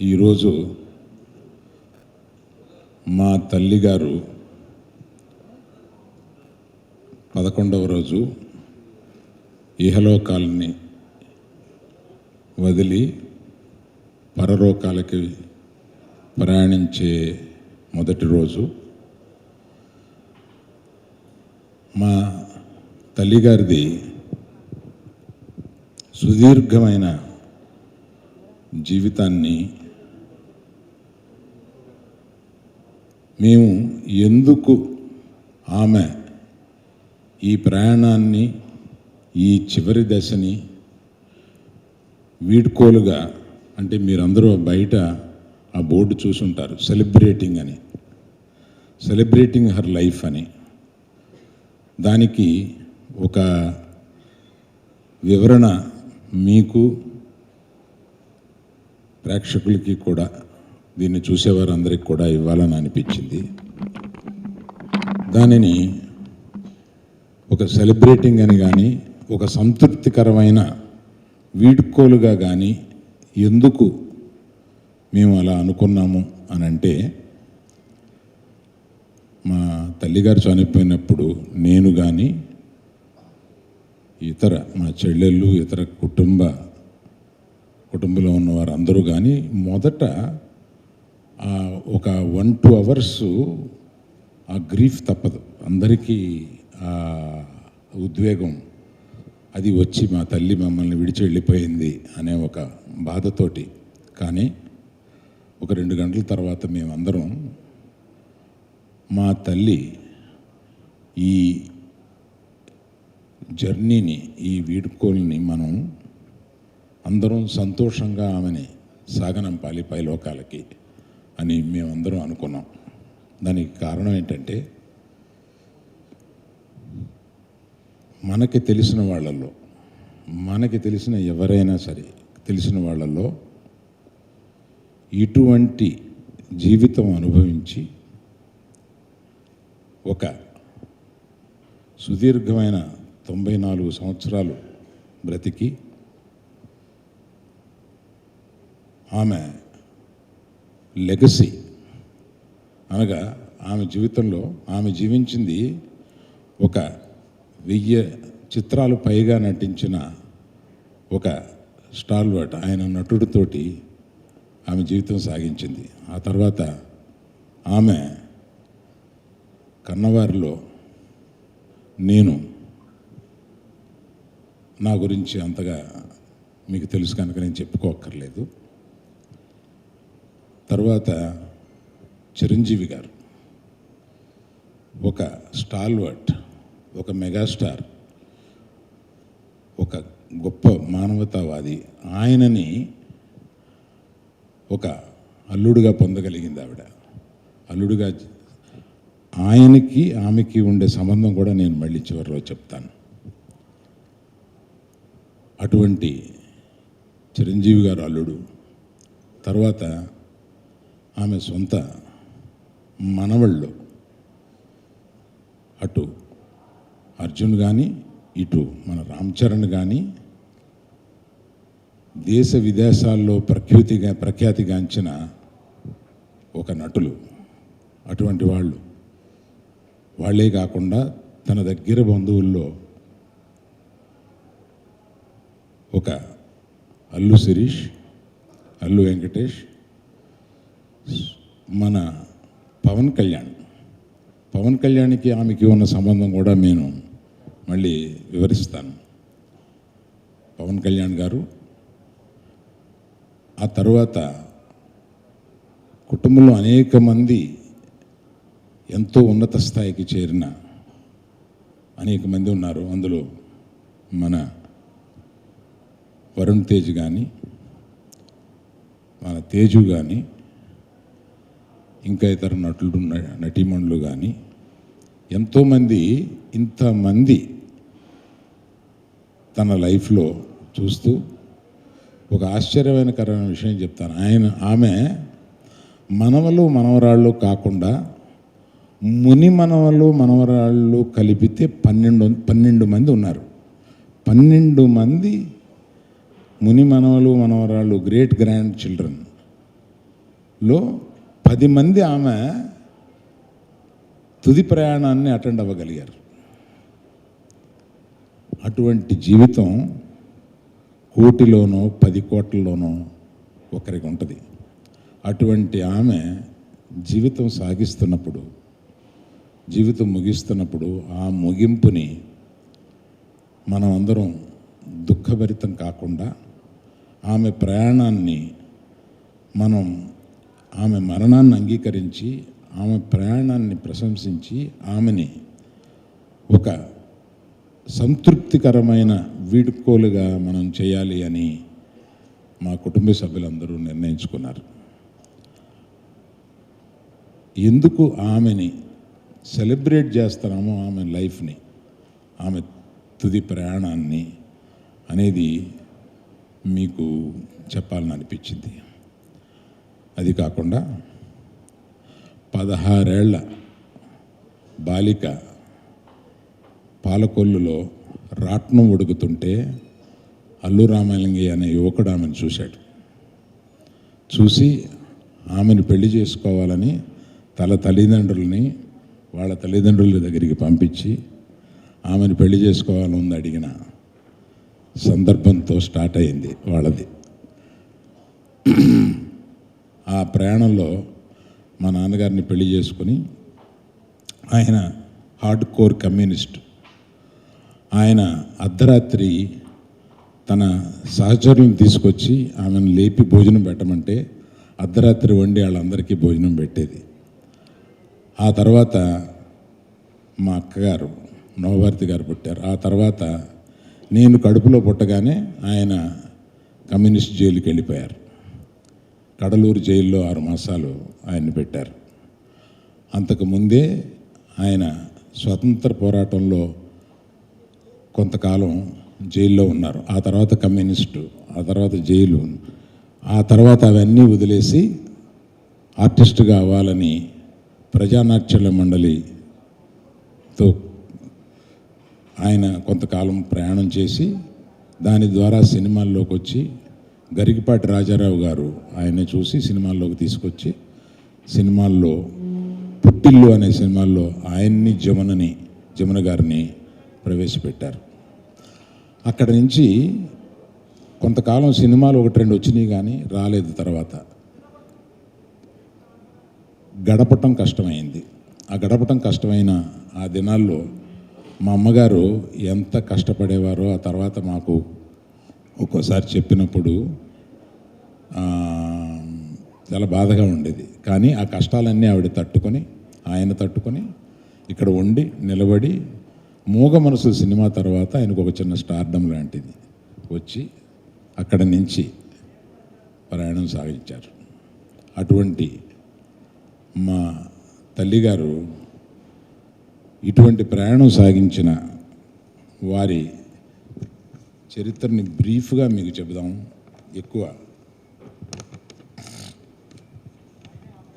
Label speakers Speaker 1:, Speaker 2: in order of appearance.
Speaker 1: ఈరోజు మా తల్లిగారు పదకొండవ రోజు ఇహలోకాలని వదిలి పరలోకాలకి ప్రయాణించే మొదటి రోజు. మా తల్లిగారిది సుదీర్ఘమైన జీవితాన్ని మేము ఎందుకు ఆమె ఈ ప్రయాణాన్ని ఈ చివరి దశని వీడ్కోలుగా అంటే మీరందరూ బయట ఆ బోర్డు చూసుంటారు సెలబ్రేటింగ్ అని. సెలబ్రేటింగ్ హర్ లైఫ్ అని. దానికి ఒక వివరణ మీకు ప్రేక్షకులకి కూడా దీన్ని చూసేవారందరికి కూడా ఇవ్వాలని అనిపించింది. దానిని ఒక సెలబ్రేటింగ్ అని కానీ ఒక సంతృప్తికరమైన వీడ్కోలుగా కానీ ఎందుకు మేము అలా అనుకున్నాము అని అంటే మా తల్లిగారు చనిపోయినప్పుడు నేను కానీ ఇతర మా చెల్లెళ్ళు ఇతర కుటుంబ కుటుంబంలో ఉన్న వారందరూ కానీ మొదట ఒక వన్ టూ అవర్స్ ఆ గ్రీఫ్ తప్పదు. అందరికీ ఆ ఉద్వేగం. అది వచ్చి మా తల్లి మమ్మల్ని విడిచి వెళ్ళిపోయింది అనే ఒక బాధతోటి. కానీ ఒక రెండు గంటల తర్వాత మేమందరం మా తల్లి ఈ జర్నీని ఈ వీడుకోల్ని మనం అందరం సంతోషంగా ఆమెని సాగనంపాలి పైలోకాలకి. అని మేమందరం అనుకున్నాం. దానికి కారణం ఏంటంటే మనకి తెలిసిన వాళ్ళల్లో మనకి తెలిసిన ఎవరైనా సరే తెలిసిన వాళ్ళల్లో ఇటువంటి జీవితం అనుభవించి ఒక సుదీర్ఘమైన తొంభై నాలుగు సంవత్సరాలు బ్రతికి ఆమె లెగసీ. అనగా ఆమె జీవితంలో ఆమె జీవించింది ఒక వెయ్యి చిత్రాలు పైగా నటించిన ఒక స్టాల్వర్ట్ ఆయన నటుడితోటి ఆమె జీవితం సాగించింది. ఆ తర్వాత ఆమె కన్నవారిలో నేను నా గురించి అంతగా మీకు తెలుసు కనుక నేను చెప్పుకోక్కర్లేదు. తర్వాత చిరంజీవి గారు. ఒక స్టాల్వర్ట్ ఒక మెగాస్టార్ ఒక గొప్ప మానవతావాది ఆయనని ఒక అల్లుడుగా పొందగలిగింది ఆవిడ. అల్లుడుగా ఆయనకి ఆమెకి ఉండే సంబంధం కూడా నేను మళ్ళీ చివరిలో చెప్తాను. అటువంటి చిరంజీవి గారు అల్లుడు తర్వాత ఆమె సొంత మనవళ్ళు. అటు అర్జున్ కానీ ఇటు మన రామ్ చరణ్ కానీ దేశ విదేశాల్లో ప్రఖ్యాతిగా ప్రఖ్యాతిగాంచిన ఒక నటులు. అటువంటి వాళ్ళు. వాళ్ళే కాకుండా తన దగ్గర బంధువుల్లో ఒక అల్లు శిరీష్ అల్లు వెంకటేష్ మన పవన్ కళ్యాణ్. పవన్ కళ్యాణ్కి ఆమెకి ఉన్న సంబంధం కూడా నేను మళ్ళీ వివరిస్తాను. పవన్ కళ్యాణ్ గారు ఆ తర్వాత కుటుంబంలో అనేక మంది ఎంతో ఉన్నత స్థాయికి చేరిన అనేక మంది ఉన్నారు. అందులో మన వరుణ్ తేజ్ కానీ మన తేజు కానీ ఇంకా ఇతర నటులు న- నటీమణులు కానీ ఎంతోమంది ఇంతమంది తన లైఫ్లో చూస్తూ ఒక ఆశ్చర్యకరమైన విషయం చెప్తాను. ఆయన ఆమె మనవలు మనవరాళ్ళు కాకుండా ముని మనవలు మనవరాళ్ళు కలిపితే పన్నెండు పన్నెండు మంది ఉన్నారు. పన్నెండు మంది ముని మనవలు మనవరాళ్ళు గ్రేట్ గ్రాండ్ చిల్డ్రన్లో పది మంది ఆమె తుది ప్రయాణాన్ని అటెండ్ అవ్వగలిగారు. అటువంటి జీవితం కోటిలోనో పది కోట్లలోనో ఒకరికి ఉంటుంది. అటువంటి ఆమె జీవితం సాగిస్తున్నప్పుడు జీవితం ముగిస్తున్నప్పుడు ఆ ముగింపుని మనం అందరం దుఃఖభరితం కాకుండా ఆమె ప్రయాణాన్ని మనం ఆమె మరణాన్ని అంగీకరించి ఆమె ప్రయాణాన్ని ప్రశంసించి ఆమెని ఒక సంతృప్తికరమైన వీడుకోలుగా మనం చేయాలి అని మా కుటుంబ సభ్యులందరూ నిర్ణయించుకున్నారు. ఎందుకు ఆమెని సెలబ్రేట్ చేస్తున్నామో ఆమె లైఫ్ని ఆమె తుది ప్రయాణాన్ని అనేది మీకు చెప్పాలని అనిపించింది? అది కాకుండా పదహారేళ్ళ బాలిక పాలకొల్లులో రాట్నం ఉడుకుతుంటే అల్లు రామలింగయ్య అనే యువకుడు ఆమెను చూశాడు. చూసి ఆమెను పెళ్ళి చేసుకోవాలని తల తల్లిదండ్రులని వాళ్ళ తల్లిదండ్రుల దగ్గరికి పంపించి ఆమెను పెళ్ళి చేసుకోవాలని ఉంది అడిగిన సందర్భంతో స్టార్ట్ అయింది వాళ్ళది. ఆ ప్రయాణంలో మా నాన్నగారిని పెళ్ళి చేసుకుని ఆయన హార్డ్ కోర్ కమ్యూనిస్ట్. ఆయన అర్ధరాత్రి తన సహచరులను తీసుకొచ్చి ఆమెను లేపి భోజనం పెట్టమంటే అర్ధరాత్రి వండి వాళ్ళందరికీ భోజనం పెట్టేది. ఆ తర్వాత మా అక్కగారు నవభారతి గారు పుట్టారు. ఆ తర్వాత నేను కడుపులో పుట్టగానే ఆయన కమ్యూనిస్ట్ జైలుకి వెళ్ళిపోయారు కడలూరు జైల్లో ఆరు మాసాలు ఆయన్ని పెట్టారు. అంతకుముందే ఆయన స్వతంత్ర పోరాటంలో కొంతకాలం జైల్లో ఉన్నారు. ఆ తర్వాత కమ్యూనిస్టు ఆ తర్వాత జైలు ఆ తర్వాత అవన్నీ వదిలేసి ఆర్టిస్ట్గా అవ్వాలని ప్రజానాట్యుల మండలితో ఆయన కొంతకాలం ప్రయాణం చేసి దాని ద్వారా సినిమాల్లోకి వచ్చి గరికిపాటి రాజారావు గారు ఆయన చూసి సినిమాల్లోకి తీసుకొచ్చి సినిమాల్లో పుట్టిల్లు అనే సినిమాల్లో ఆయన్ని జమునని జమున గారిని ప్రవేశపెట్టారు. అక్కడి నుంచి కొంతకాలం సినిమాలు ఒకటి రెండు వచ్చినాయి కానీ రాలేదు తర్వాత. గడపటం కష్టమైంది. ఆ గడపటం కష్టమైన ఆ దినాల్లో మా అమ్మగారు ఎంత కష్టపడేవారో ఆ తర్వాత మాకు ఒక్కోసారి చెప్పినప్పుడు చాలా బాధగా ఉండేది. కానీ ఆ కష్టాలన్నీ ఆవిడ తట్టుకొని ఆయన తట్టుకొని ఇక్కడ ఉండి నిలబడి మూగ మనసు సినిమా తర్వాత ఆయనకు ఒక చిన్న స్టార్డమ్ లాంటిది. వచ్చి అక్కడ నుంచి ప్రయాణం సాగించారు. అటువంటి మా తల్లిగారు ఇటువంటి ప్రయాణం సాగించిన వారి చరిత్రని బ్రీఫ్గా మీకు చెబుదాం. ఎక్కువ